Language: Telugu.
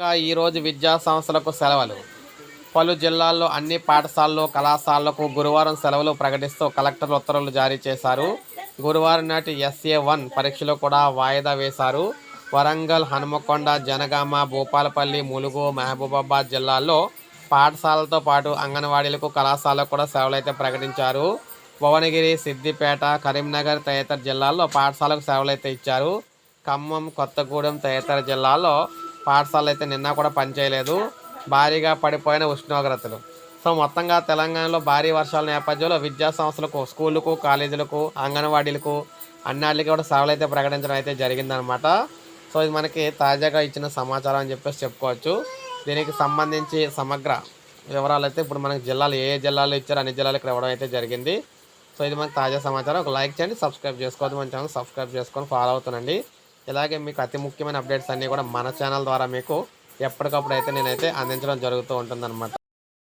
ముఖ్యంగా ఈరోజు విద్యా సంస్థలకు సెలవులు. పలు జిల్లాల్లో అన్ని పాఠశాలలు కళాశాలలకు గురువారం సెలవులు ప్రకటిస్తూ కలెక్టర్ ఉత్తర్వులు జారీ చేశారు. గురువారం నాటి ఎస్ఏ వన్ పరీక్షలు కూడా వాయిదా వేశారు. వరంగల్ హనుమకొండ జనగామ భూపాలపల్లి ములుగు మహబూబాబాద్ జిల్లాల్లో పాఠశాలతో పాటు అంగన్వాడీలకు కళాశాలకు కూడా సెలవులైతే ప్రకటించారు. భువనగిరి సిద్దిపేట కరీంనగర్ తదితర జిల్లాల్లో పాఠశాలకు సేవలైతే ఇచ్చారు. ఖమ్మం కొత్తగూడెం తదితర జిల్లాల్లో పాఠశాలలు అయితే నిన్న కూడా పనిచేయలేదు భారీగా పడిపోయిన ఉష్ణోగ్రతలు. సో మొత్తంగా తెలంగాణలో భారీ వర్షాల నేపథ్యంలో విద్యా సంస్థలకు స్కూళ్ళకు కాలేజీలకు అంగన్వాడీలకు అన్నాళ్ళకి కూడా సెలవులు అయితే ప్రకటించడం అయితే జరిగిందనమాట సో ఇది మనకి తాజాగా ఇచ్చిన సమాచారం అని చెప్పేసి చెప్పుకోవచ్చు. దీనికి సంబంధించి సమగ్ర వివరాలు అయితే ఇప్పుడు మనకి జిల్లాలు ఏ జిల్లాలో ఇచ్చారో అన్ని జిల్లాలు ఇక్కడ ఇవ్వడం అయితే జరిగింది. సో ఇది మనకి తాజా సమాచారం. ఒక లైక్ చేయండి సబ్స్క్రైబ్ చేసుకోవద్దు. మన ఛానల్ సబ్స్క్రైబ్ చేసుకొని ఫాలో అవుతానండి ఇలాగే మీకు అతి ముఖ్యమైన అప్డేట్స్ అన్నీ కూడా మన ఛానల్ ద్వారా మీకు ఎప్పటికప్పుడు అయితే నేనైతే అందించడం జరుగుతూ ఉంటుందన్నమాట.